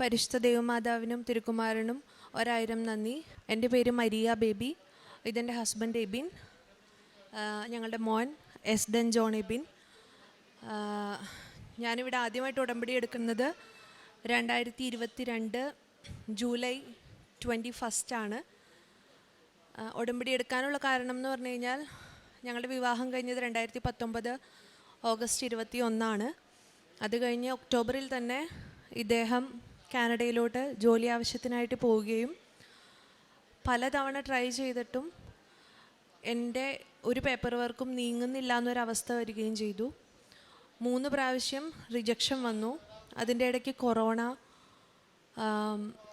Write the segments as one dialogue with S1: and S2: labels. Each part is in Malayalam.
S1: പരിശുദ്ധ ദേവമാതാവിനും തിരുക്കുമാരനും ഒരായിരം നന്ദി. എന്റെ പേര് മരിയ ബേബി. ഇതെന്റെ ഹസ്ബൻഡ് എബിൻ. ഞങ്ങളുടെ മോൻ എസ് ഡെൻ ജോൺ എബിൻ. ഞാനിവിടെ ആദ്യമായിട്ട് ഉടമ്പടി എടുക്കുന്നത് രണ്ടായിരത്തി ഇരുപത്തി രണ്ട് ജൂലൈ ട്വന്റി ഫസ്റ്റാണ് ഉടമ്പടി എടുക്കാനുള്ള കാരണം എന്ന് പറഞ്ഞു കഴിഞ്ഞാൽ ഞങ്ങളുടെ വിവാഹം കഴിഞ്ഞത് രണ്ടായിരത്തി പത്തൊമ്പത് ഓഗസ്റ്റ് ഇരുപത്തി ഒന്നാണ് അത് കഴിഞ്ഞ് ഒക്ടോബറിൽ തന്നെ ഇദ്ദേഹം കാനഡയിലോട്ട് ജോലി ആവശ്യത്തിനായിട്ട് പോവുകയും പലതവണ ട്രൈ ചെയ്തിട്ടും എന്റെ ഒരു പേപ്പർ വർക്കും നീങ്ങുന്നില്ല എന്നൊരവസ്ഥ വരികയും ചെയ്തു. മൂന്ന് പ്രാവശ്യം റിജക്ഷൻ വന്നു. അതിന്റെ ഇടയ്ക്ക് കൊറോണ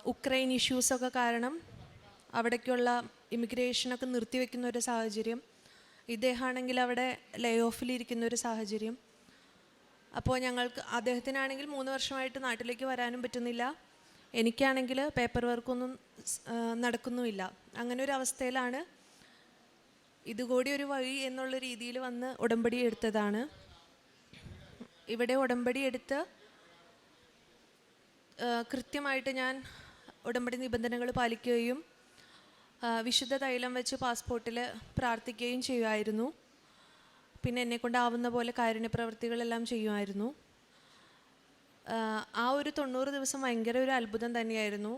S1: ഉക്രൈൻ ഇഷ്യൂസൊക്കെ കാരണം അവിടേക്കുള്ള ഇമിഗ്രേഷനൊക്കെ നിർത്തിവെക്കുന്ന ഒരു സാഹചര്യം ഇദ്ദേഹമാണെങ്കിൽ അവിടെ ലേ ഓഫിലിരിക്കുന്ന ഒരു സാഹചര്യം അപ്പോൾ ഞങ്ങൾക്ക് അദ്ദേഹത്തിനാണെങ്കിൽ മൂന്ന് വർഷമായിട്ട് നാട്ടിലേക്ക് വരാനും പറ്റുന്നില്ല. എനിക്കാണെങ്കിൽ പേപ്പർ വർക്കൊന്നും നടക്കുന്നുമില്ല. അങ്ങനെ ഒരു അവസ്ഥയിലാണ്. ഇതുകൂടി ഒരു വഴി എന്നുള്ള രീതിയിൽ വന്ന് ഉടമ്പടി എടുത്തതാണ്. ഇവിടെ ഉടമ്പടി എടുത്ത് കൃത്യമായിട്ട് ഞാൻ ഉടമ്പടി നിബന്ധനകൾ പാലിക്കുകയും വിശുദ്ധ തൈലം വെച്ച് പാസ്പോർട്ടിൽ പ്രാർത്ഥിക്കുകയും ചെയ്യുമായിരുന്നു. പിന്നെ എന്നെ കൊണ്ടാവുന്ന പോലെ കാരുണ്യ പ്രവൃത്തികളെല്ലാം ചെയ്യുമായിരുന്നു. ആ, ഒരു തൊണ്ണൂറ് ദിവസം ഭയങ്കര ഒരു അത്ഭുതം തന്നെയായിരുന്നു.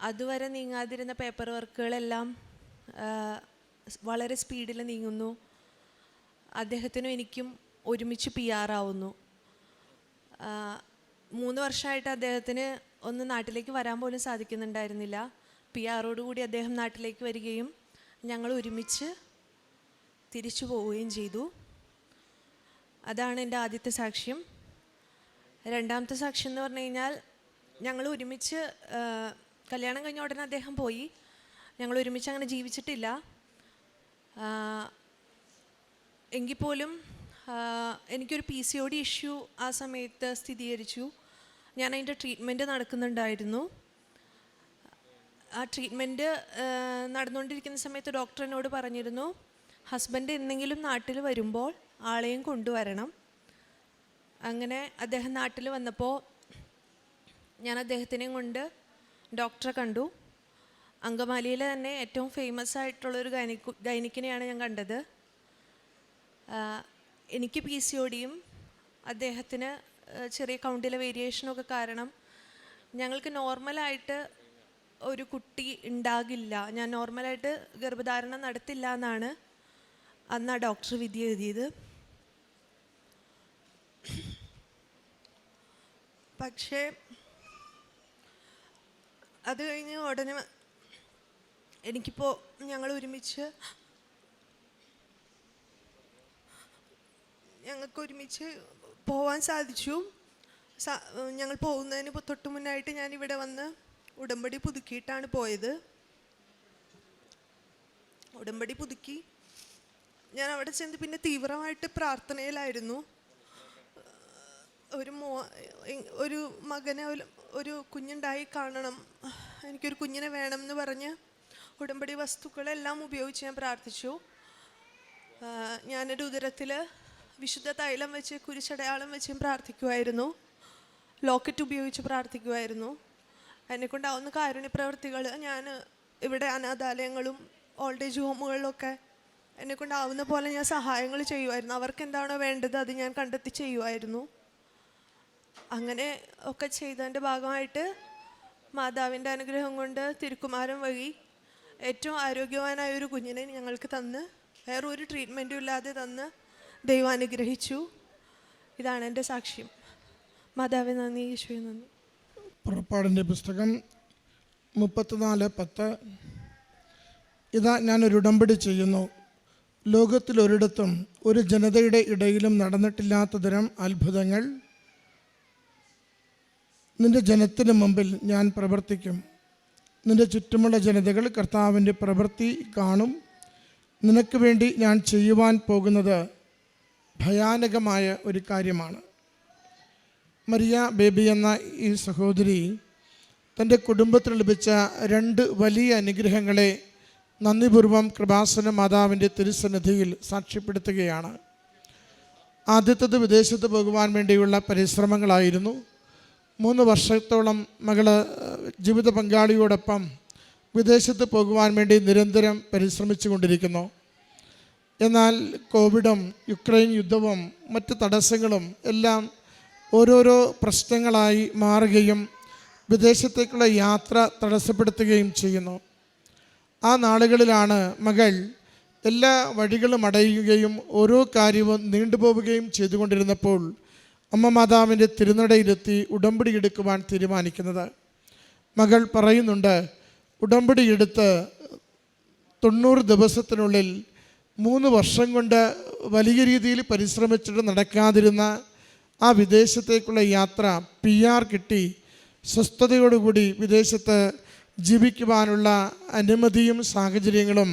S1: അതുവരെ നീങ്ങാതിരുന്ന പേപ്പർ വർക്കുകളെല്ലാം വളരെ സ്പീഡിൽ നീങ്ങുന്നു. അദ്ദേഹത്തിനും എനിക്കും ഒരുമിച്ച് പി ആറാവുന്നു മൂന്ന് വർഷമായിട്ട് അദ്ദേഹത്തിന് ഒന്ന് നാട്ടിലേക്ക് വരാൻ പോലും സാധിക്കുന്നുണ്ടായിരുന്നില്ല. പി ആറോടുകൂടി അദ്ദേഹം നാട്ടിലേക്ക് വരികയും ഞങ്ങൾ ഒരുമിച്ച് തിരിച്ചു പോവുകയും ചെയ്തു. അതാണ് എന്റെ ആദ്യത്തെ സാക്ഷ്യം. രണ്ടാമത്തെ സാക്ഷ്യം എന്ന് പറഞ്ഞു കഴിഞ്ഞാൽ ഞങ്ങൾ ഒരുമിച്ച് കല്യാണം കഴിഞ്ഞ ഉടനെ അദ്ദേഹം പോയി. ഞങ്ങൾ ഒരുമിച്ച് അങ്ങനെ ജീവിച്ചിട്ടില്ല. എങ്കിൽ പോലും എനിക്കൊരു P C O D issue ആ സമയത്ത് സ്ഥിരീകരിച്ചു. ഞാൻ അതിന്റെ ട്രീറ്റ്മെന്റ് നടക്കുന്നുണ്ടായിരുന്നു. ആ ട്രീറ്റ്മെന്റ് നടന്നുകൊണ്ടിരിക്കുന്ന സമയത്ത് ഡോക്ടർ എന്നോട് പറഞ്ഞിരുന്നു ഹസ്ബൻഡ് എന്തെങ്കിലും നാട്ടിൽ വരുമ്പോൾ ആളെയും കൊണ്ടുവരണം. അങ്ങനെ അദ്ദേഹം നാട്ടിൽ വന്നപ്പോൾ ഞാൻ അദ്ദേഹത്തിനെയും കൊണ്ട് ഡോക്ടറെ കണ്ടു. അങ്കമാലിയിലെ തന്നെ ഏറ്റവും ഫേമസ് ആയിട്ടുള്ളൊരു ഗൈനിക്കു ഗൈനിക്കിനെയാണ് ഞാൻ കണ്ടത്. എനിക്ക് പി സി ഒടിയും അദ്ദേഹത്തിന് ചെറിയ കൗണ്ടിലെ വേരിയേഷനൊക്കെ കാരണം ഞങ്ങൾക്ക് നോർമലായിട്ട് ഒരു കുട്ടി ഉണ്ടാകില്ല. ഞാൻ നോർമലായിട്ട് ഗർഭധാരണം നടത്തില്ല എന്നാണ് അന്ന് ആ ഡോക്ടർ വിധി എഴുതിയത്. പക്ഷേ അത് കഴിഞ്ഞ് ഉടനെ എനിക്കിപ്പോൾ ഞങ്ങൾ ഒരുമിച്ച് ഞങ്ങൾക്ക് ഒരുമിച്ച് പോവാൻ സാധിച്ചു. ഞങ്ങൾ പോകുന്നതിന് തൊട്ട് മുന്നായിട്ട് ഞാൻ ഇവിടെ വന്ന് ഉടമ്പടി പുതുക്കിയിട്ടാണ് പോയത്. ഉടമ്പടി പുതുക്കി ഞാൻ അവിടെ ചെന്ന് പിന്നെ തീവ്രമായിട്ട് പ്രാർത്ഥനയിലായിരുന്നു. ഒരു മോ ഒരു മകനെ ഒരു- കുഞ്ഞുണ്ടായി കാണണം. എനിക്കൊരു കുഞ്ഞിനെ വേണം എന്ന് പറഞ്ഞ് ഉടമ്പടി വസ്തുക്കളെല്ലാം ഉപയോഗിച്ച് ഞാൻ പ്രാർത്ഥിച്ചു. ഞാനൊരു ഉദരത്തിൽ വിശുദ്ധ തൈലം വെച്ച് കുരിശടയാളം വെച്ച് പ്രാർത്ഥിക്കുമായിരുന്നു ലോക്കറ്റ് ഉപയോഗിച്ച് പ്രാർത്ഥിക്കുമായിരുന്നു എന്നെക്കൊണ്ടാവുന്ന കാരുണ്യ പ്രവൃത്തികൾ ഞാൻ ഇവിടെ അനാഥാലയങ്ങളും ഓൾഡ് ഏജ് ഹോമുകളിലൊക്കെ എന്നെക്കൊണ്ടാവുന്ന പോലെ ഞാൻ സഹായങ്ങൾ ചെയ്യുമായിരുന്നു അവർക്ക് എന്താണോ വേണ്ടത് അത് ഞാൻ കണ്ടെത്തി ചെയ്യുമായിരുന്നു അങ്ങനെ ഒക്കെ ചെയ്തതിന്റെ ഭാഗമായിട്ട് മാതാവിന്റെ അനുഗ്രഹം കൊണ്ട് തിരുക്കുമാരൻ വഴി ഏറ്റവും ആരോഗ്യവാനായ ഒരു കുഞ്ഞിനെ ഞങ്ങൾക്ക് തന്ന് വേറെ ഒരു ട്രീറ്റ്മെന്റും ഇല്ലാതെ തന്ന് ദൈവം അനുഗ്രഹിച്ചു. ഇതാണ് എന്റെ സാക്ഷ്യം. മാതാവെ നന്ദി. യേശുവെ നന്ദി.
S2: പുറപ്പാടിന്റെ പുസ്തകം മുപ്പത്തിനാല് പത്ത്. ഇതാ ഞാനൊരു ഉടമ്പടി ചെയ്യുന്നു. ലോകത്തിലൊരിടത്തും ഒരു ജനതയുടെ ഇടയിലും നടന്നിട്ടില്ലാത്ത തരം അത്ഭുതങ്ങൾ നിന്റെ ജനത്തിന് മുമ്പിൽ ഞാൻ പ്രവർത്തിക്കും. നിന്റെ ചുറ്റുമുള്ള ജനതകൾ കർത്താവിന്റെ പ്രവൃത്തി കാണും. നിനക്ക് വേണ്ടി ഞാൻ ചെയ്യുവാൻ പോകുന്നത് ഭയാനകമായ ഒരു കാര്യമാണ്. മരിയ ബേബി എന്ന ഈ സഹോദരി തന്റെ കുടുംബത്തിൽ ലഭിച്ച രണ്ട് വലിയ അനുഗ്രഹങ്ങളെ നന്ദിപൂർവം കൃപാസന മാതാവിന്റെ തിരുസന്നിധിയിൽ സാക്ഷ്യപ്പെടുത്തുകയാണ്. ആദ്യത്തത് വിദേശത്ത് പോകുവാൻ വേണ്ടിയുള്ള പരിശ്രമങ്ങളായിരുന്നു. മൂന്ന് വർഷത്തോളം മകൾ ജീവിത പങ്കാളിയോടൊപ്പം വിദേശത്ത് പോകുവാൻ വേണ്ടി നിരന്തരം പരിശ്രമിച്ചു കൊണ്ടിരിക്കുന്നു. എന്നാൽ കോവിഡും യുക്രൈൻ യുദ്ധവും മറ്റ് തടസ്സങ്ങളും എല്ലാം ഓരോരോ പ്രശ്നങ്ങളായി മാറുകയും വിദേശത്തേക്കുള്ള യാത്ര തടസ്സപ്പെടുത്തുകയും ചെയ്യുന്നു. ആ നാളുകളിലാണ് മകൾ എല്ലാ വഴികളും അടയുകയും ഓരോ കാര്യവും നീണ്ടുപോവുകയും ചെയ്തുകൊണ്ടിരുന്നപ്പോൾ അമ്മ മാതാവിന്റെ തിരുനടയിലെത്തി ഉടമ്പടി എടുക്കുവാൻ തീരുമാനിക്കുന്നത്. മകൾ പറയുന്നുണ്ട് ഉടമ്പടി എടുത്ത് തൊണ്ണൂറ് ദിവസത്തിനുള്ളിൽ മൂന്ന് വർഷം കൊണ്ട് വലിയ രീതിയിൽ പരിശ്രമിച്ചിട്ട് നടക്കാതിരുന്ന ആ വിദേശത്തേക്കുള്ള യാത്ര പി ആർ കിട്ടി. സ്വസ്ഥതയോടുകൂടി വിദേശത്ത് ജീവിക്കുവാനുള്ള അനുമതിയും സാഹചര്യങ്ങളും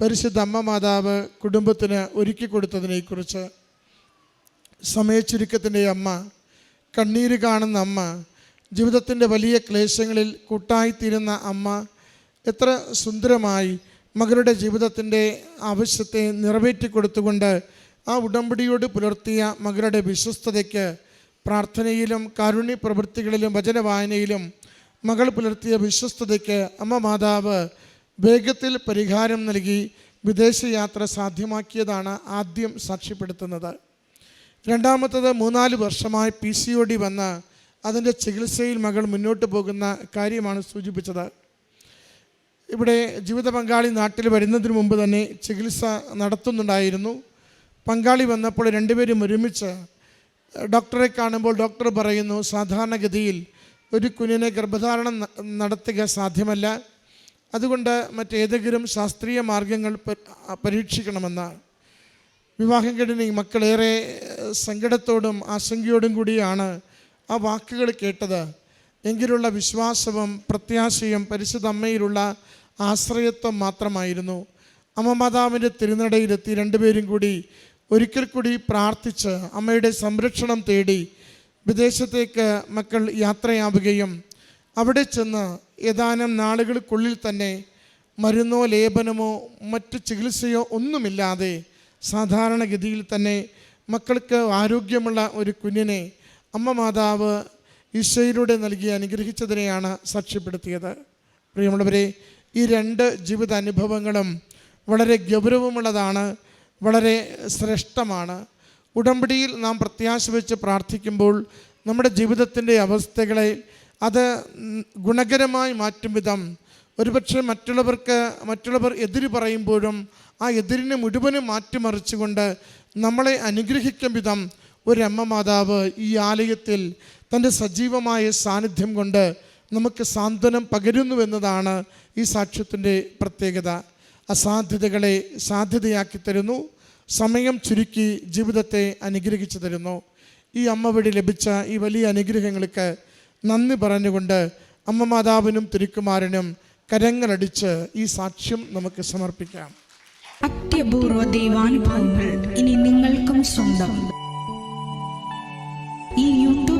S2: പരിശുദ്ധ അമ്മ മാതാവ് കുടുംബത്തിന് ഒരുക്കി കൊടുത്തതിനെക്കുറിച്ച് സമയച്ചുരുക്കത്തിന്റെ അമ്മ കണ്ണീര് കാണുന്ന അമ്മ ജീവിതത്തിന്റെ വലിയ ക്ലേശങ്ങളിൽ കൂട്ടായിത്തീരുന്ന അമ്മ എത്ര സുന്ദരമായി മകളുടെ ജീവിതത്തിന്റെ ആവശ്യത്തെ നിറവേറ്റി കൊടുത്തുകൊണ്ട് ആ ഉടമ്പടിയോട് പുലർത്തിയ മകളുടെ വിശ്വസ്തതയ്ക്ക് പ്രാർത്ഥനയിലും കാരുണ്യ പ്രവൃത്തികളിലും വചനവായനയിലും മകൾ പുലർത്തിയ വിശ്വസ്തതയ്ക്ക് അമ്മ മാതാവ് വേഗത്തിൽ പരിഹാരം നൽകി വിദേശയാത്ര സാധ്യമാക്കിയതാണ് ആദ്യം സാക്ഷ്യപ്പെടുത്തുന്നത്. രണ്ടാമത്തത് മൂന്നാൽ വർഷമായി പി സി ഒ ഡി വന്ന് അതിന്റെ ചികിത്സയിൽ മകൾ മുന്നോട്ട് പോകുന്ന കാര്യമാണ് സൂചിപ്പിച്ചത്. ഇവിടെ ജീവിത പങ്കാളി നാട്ടിൽ വരുന്നതിന് മുമ്പ് തന്നെ ചികിത്സ നടത്തുന്നുണ്ടായിരുന്നു. പങ്കാളി വന്നപ്പോൾ രണ്ടുപേരും ഒരുമിച്ച് ഡോക്ടറെ കാണുമ്പോൾ ഡോക്ടർ പറയുന്നു സാധാരണഗതിയിൽ ഒരു കുഞ്ഞിനെ ഗർഭധാരണം നടത്തുക സാധ്യമല്ല. അതുകൊണ്ട് മറ്റേതെങ്കിലും ശാസ്ത്രീയ മാർഗങ്ങൾ പരീക്ഷിക്കണമെന്നാണ്. പരീക്ഷിക്കണമെന്ന് വിവാഹം കഴിഞ്ഞ മക്കളേറെ സങ്കടത്തോടും ആശങ്കയോടും കൂടിയാണ് ആ വാക്കുകൾ കേട്ടത്. എങ്കിലുള്ള വിശ്വാസവും പ്രത്യാശയും പരിശുദ്ധ അമ്മയിലുള്ള ആശ്രയത്വം മാത്രമായിരുന്നു. അമ്മ മാതാവിന്റെ തിരുനടയിലെത്തി രണ്ടുപേരും കൂടി ഒരിക്കൽ കൂടി പ്രാർത്ഥിച്ച് അമ്മയുടെ സംരക്ഷണം തേടി വിദേശത്തേക്ക് മക്കൾ യാത്രയാവുകയും അവിടെ ചെന്ന് ഏതാനും നാളുകൾക്കുള്ളിൽ തന്നെ മരുന്നോ ലേപനമോ മറ്റു ചികിത്സയോ ഒന്നുമില്ലാതെ സാധാരണഗതിയിൽ തന്നെ മക്കൾക്ക് ആരോഗ്യമുള്ള ഒരു കുഞ്ഞിനെ അമ്മ മാതാവ് ഈശോയിലൂടെ നൽകി അനുഗ്രഹിച്ചതിനെയാണ് സാക്ഷ്യപ്പെടുത്തിയത്. പ്രിയമുള്ളവരെ ഈ രണ്ട് ജീവിത അനുഭവങ്ങളും വളരെ ഗൗരവമുള്ളതാണ് വളരെ ശ്രേഷ്ഠമാണ്. ഉടമ്പടിയിൽ നാം പ്രത്യാശ വെച്ച് പ്രാർത്ഥിക്കുമ്പോൾ നമ്മുടെ ജീവിതത്തിന്റെ അവസ്ഥകളെ അത് ഗുണകരമായി മാറ്റും വിധം ഒരുപക്ഷെ മറ്റുള്ളവർക്ക് മറ്റുള്ളവർ എതിര് പറയുമ്പോഴും ആ എതിരിനെ മുഴുവനും മാറ്റിമറിച്ചുകൊണ്ട് നമ്മളെ അനുഗ്രഹിക്കും വിധം ഒരമ്മ മാതാവ് ഈ ആലയത്തിൽ തന്റെ സജീവമായ സാന്നിധ്യം കൊണ്ട് നമുക്ക് സാന്ത്വനം പകരുന്നുവെന്നതാണ് ഈ സാക്ഷ്യത്തിന്റെ പ്രത്യേകത. അസാധ്യതകളെ സാധ്യതയാക്കി തരുന്നു. സമയം ചുരുക്കി ജീവിതത്തെ അനുഗ്രഹിച്ചു തരുന്നു. ഈ അമ്മ വഴി ലഭിച്ച ഈ വലിയ അനുഗ്രഹങ്ങൾക്ക് നന്ദി പറഞ്ഞുകൊണ്ട് അമ്മ മാതാവിനും തിരുക്കുമാരനും കരങ്ങളടിച്ച് ഈ സാക്ഷ്യം നമുക്ക് സമർപ്പിക്കാം.
S3: അത്യപൂർവ ദൈവാനുഭവങ്ങൾ ഇനി നിങ്ങൾക്കും സ്വന്തം.